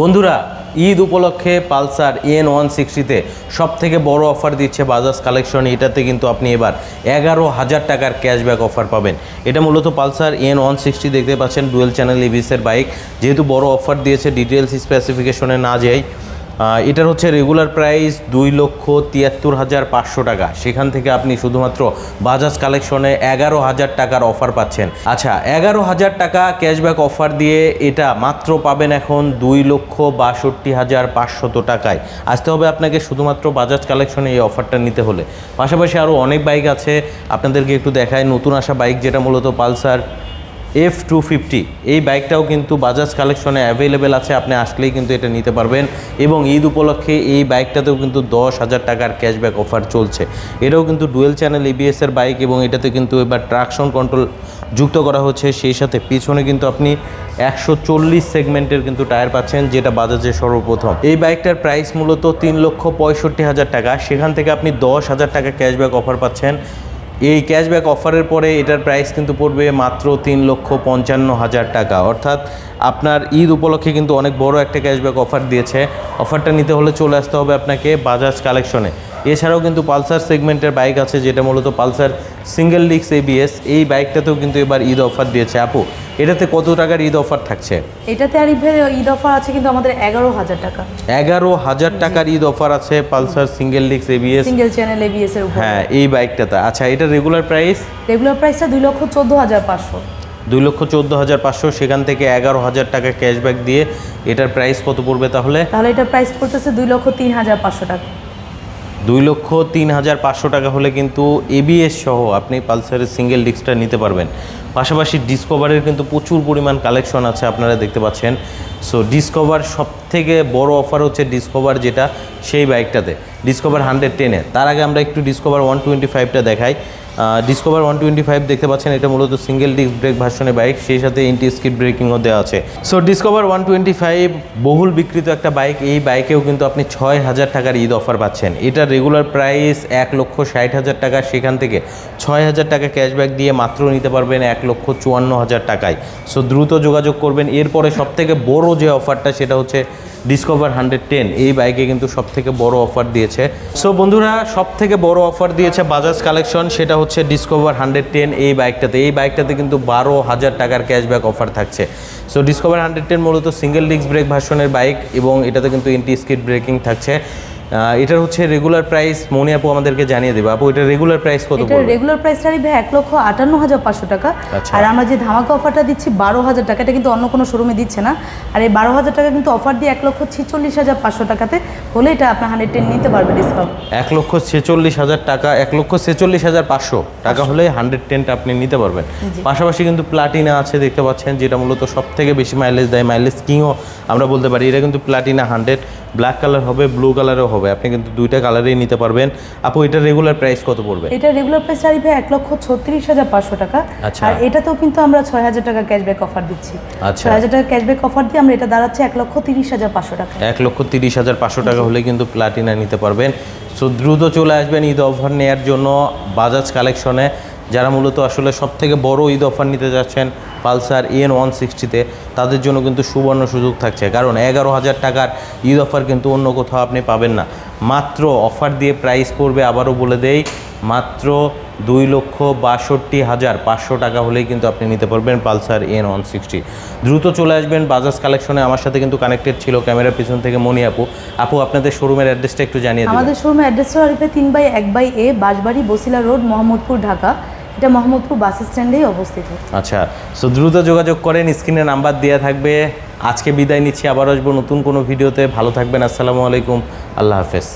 বন্ধুরা, ঈদ উপলক্ষে Pulsar N one সিক্সটিতে সব থেকে বড় অফার দিচ্ছে বাজাজ কালেকশন। এটাতে কিন্তু আপনি এবার এগারো হাজার টাকার ক্যাশব্যাক অফার পাবেন। এটা মূলত পালসার এন ওয়ান সিক্সটি দেখতে পাচ্ছেন, ডুয়েল চ্যানেল ইভিসের বাইক। যেহেতু বড় অফার দিয়েছে ডিটেলস স্পেসিফিকেশনে না যাই এটার হচ্ছে রেগুলার প্রাইস দুই লক্ষ তিয়াত্তর হাজার পাঁচশো টাকা। সেখান থেকে আপনি শুধুমাত্র বাজাজ কালেকশনে এগারো হাজার টাকার অফার পাচ্ছেন। আচ্ছা এগারো হাজার টাকা ক্যাশব্যাক অফার দিয়ে এটা মাত্র পাবেন এখন দুই লক্ষ বাষট্টি হাজার পাঁচশত টাকায়। আসতে হবে আপনাকে শুধুমাত্র বাজাজ কালেকশনে এই অফারটা নিতে হলে। পাশাপাশি আরও অনেক বাইক আছে। আপনাদেরকে একটু দেখায় নতুন আসা বাইক যেটা মূলত পালসার এফ টু ফিফটি এই বাইকটাও কিন্তু বাজাজ কালেকশনে অ্যাভেলেবেল আছে, আপনি আসলেই কিন্তু এটা নিতে পারবেন। এবং ঈদ উপলক্ষে এই বাইকটাতেও কিন্তু দশ হাজার টাকার ক্যাশব্যাক অফার চলছে। এটাও কিন্তু ডুয়েল চ্যানেল এবিএস এর বাইক এবং এটাতে কিন্তু এবার ট্রাকশন কন্ট্রোল যুক্ত করা হচ্ছে। সেই সাথে পিছনে কিন্তু আপনি একশো চল্লিশ সেগমেন্টের কিন্তু টায়ার পাচ্ছেন, যেটা বাজাজের সর্বপ্রথম। এই বাইকটার প্রাইস মূলত তিন লক্ষ পঁয়ষট্টি হাজার টাকা। সেখান থেকে আপনি দশ হাজার টাকা ক্যাশব্যাক অফার পাচ্ছেন। এই ক্যাশব্যাক অফারের পরে এটার প্রাইস কিন্তু পড়বে মাত্র তিন লক্ষ পঞ্চান্ন হাজার টাকা। অর্থাৎ আপনার ঈদ উপলক্ষে কিন্তু অনেক বড় একটা ক্যাশব্যাক অফার দিয়েছে। অফারটা নিতে হলে চলে আসতে হবে আপনাকে বাজাজ কালেকশনে এছাড়াও কিন্তু পালসার সেগমেন্টের বাইক আছে যেটা মূলত পালসার সিঙ্গেল ডিক্স এবিএস এই বাইকটাতেও কিন্তু এবার ঈদ অফার দিয়েছে। আপু এটাতে কত টাকার ঈদ অফার থাকছে? এটাতে ভাই ঈদ অফার আছে কিন্তু আমাদের এগারো হাজার টাকা। এগারো হাজার টাকার ঈদ অফার আছে পালসার সিঙ্গেল ডিক্স এবিএস সিঙ্গেল চ্যানেল এবিএস এর উপর। হ্যাঁ এই বাইকটাতে। আচ্ছা এটা রেগুলার প্রাইস রেগুলার প্রাইসটা দুই লক্ষ চোদ্দ হাজার পাঁচশো। দুই লক্ষ চোদ্দ হাজার পাঁচশো সেখান থেকে এগারো হাজার টাকা ক্যাশব্যাক দিয়ে এটার প্রাইস কত পড়বে তাহলে? তাহলে এটার প্রাইস পড়তেছে দুই লক্ষ তিন হাজার পাঁচশো টাকা। দুই লক্ষ তিন হাজার পাঁচশো টাকা হলে কিন্তু এবিএস সহ আপনি পালসারের সিঙ্গেল ডিস্কটা নিতে পারবেন। পাশাপাশি ডিসকভারের কিন্তু প্রচুর পরিমাণ কালেকশন আছে, আপনারা দেখতে পাচ্ছেন। সো ডিসকভার সব থেকে বড় অফার হচ্ছে ডিসকভার যেটা সেই বাইকটাতে ডিসকভার হান্ড্রেড টেনে তার আগে আমরা একটু ডিসকভার ওয়ান টোয়েন্টি ফাইভটা দেখাই। ডিসকভার ওয়ান টোয়েন্টি ফাইভ দেখতে পাচ্ছেন, এটা মূলত সিঙ্গেল ডিস্ক ব্রেক ভার্সনের বাইক সেই সাথে ইন্টি স্কিড ব্রেকিংও দেওয়া আছে। So Discover one twenty five বহুল বিক্রিত একটা বাইক এই বাইকেও কিন্তু আপনি ছয় হাজার টাকার ঈদ অফার পাচ্ছেন। এটা রেগুলার প্রাইস এক লক্ষ ষাট হাজার টাকা, সেখান থেকে ছয় হাজার টাকা ক্যাশব্যাক দিয়ে মাত্র নিতে পারবেন এক লক্ষ চুয়ান্ন হাজার টাকায়। সো দ্রুত যোগাযোগ করবেন। এরপরে সব থেকে বড় যে অফারটা সেটা হচ্ছে ডিসকভার হান্ড্রেড টেন এই বাইকে কিন্তু সব থেকে বড় অফার দিয়েছে। সো বন্ধুরা সব থেকে বড় অফার দিয়েছে বাজাজ কালেকশন সেটা হচ্ছে ডিসকভার হান্ড্রেড টেন এই বাইকটাতে এই বাইকটাতে কিন্তু বারো হাজার টাকার ক্যাশব্যাক অফার থাকছে। সো ডিসকভার হান্ড্রেড টেন মূলত সিঙ্গেল ডিস্ক ব্রেক ভার্সনের বাইক এবং এটাতে কিন্তু এন্টি স্কিড ব্রেকিং থাকছে। এটার হচ্ছে রেগুলার প্রাইস মনি আপু আমাদেরকে জানিয়ে দেবে। আপু এটার রেগুলার প্রাইস কত পড়বে? রেগুলার প্রাইসটা ভাই এক লক্ষ আটান্ন হাজার পাঁচশো টাকা। আচ্ছা। আর আমরা যে ধামাকা অফারটা দিচ্ছি বারো হাজার টাকা এটা কিন্তু অন্য কোনো শোরুমে দিচ্ছে না। আর এই বারো হাজার টাকা কিন্তু অফার দিয়ে এক লক্ষ ছিচল্লিশ হাজার পাঁচশো টাকাতে হলে এটা আপনার হান্ড্রেড টেন নিতে পারবে ডিসকাউন্ট এক লক্ষ ছেচল্লিশ হাজার টাকা এক লক্ষ ছেচল্লিশ হাজার পাঁচশো টাকা হলে হান্ড্রেড টেনটা আপনি নিতে পারবেন। পাশাপাশি কিন্তু প্লাটিনা আছে দেখতে পাচ্ছেন যেটা মূলত সব থেকে বেশি মাইলেজ দেয় মাইলেজ কিংও আমরা বলতে পারি এটা কিন্তু প্লাটিনা হান্ড্রেড ব্ল্যাক কালার হবে ব্লু কালারও হবে। আপনি কিন্তু দুইটা কালারেই নিতে পারবেন। আপু এটা রেগুলার প্রাইস কত পড়বে? এটা রেগুলার প্রাইস আরিফ এক লক্ষ ছত্রিশ হাজার পাঁচশো টাকা। আচ্ছা। আর এটাতেও কিন্তু আমরা ছয় হাজার টাকা ক্যাশব্যাক অফার দিচ্ছি। আচ্ছা। ছয় হাজার টাকা ক্যাশব্যাক অফার দিয়ে আমরা এটা দাঁড়াচ্ছে এক লক্ষ তিরিশ হাজার পাঁচশো টাকা। এক লক্ষ তিরিশ হাজার পাঁচশো টাকা হলে কিন্তু প্লাটিনা নিতে পারবেন। সো দ্রুত চলে আসবেন ঈদ অফার নেওয়ার জন্য। বাজাজ কালেকশনে যারা মূলত আসলে সব থেকে বড় ঈদ অফার নিতে যাচ্ছেন পালসার এন ওয়ান সিক্সটিতে তাদের জন্য কিন্তু সুবর্ণ সুযোগ থাকছে। কারণ এগারো হাজার টাকার ঈদ অফার কিন্তু অন্য কোথাও আপনি পাবেন না। মাত্র অফার দিয়ে প্রাইস পড়বে আবারও বলে দেই, মাত্র দুই লক্ষ বাষট্টি হাজার পাঁচশো টাকা হলেই কিন্তু আপনি নিতে পারবেন পালসার এন ওয়ান সিক্সটি দ্রুত চলে আসবেন বাজাজ কালেকশনে। আমার সাথে কিন্তু কানেক্টেড ছিল ক্যামেরার পিছন থেকে মনি আপু। আপু, আপনাদের শোরুমের অ্যাড্রেসটা একটু জানিয়ে আমাদের শোরুমের অ্যাড্রেস তিন বাই এক by A Bashbari Basila road, Mohammadpur, Dhaka. এটা মোহাম্মদপুর বাস স্ট্যান্ডেই অবস্থিত। আচ্ছা সো দ্রুত যোগাযোগ করেন, স্ক্রিনে নাম্বার দেওয়া থাকবে। আজকে বিদায় নিচ্ছি, আবার আসব নতুন কোনো ভিডিওতে। ভালো থাকবেন, আসসালামু আলাইকুম। আল্লাহ হাফেজ।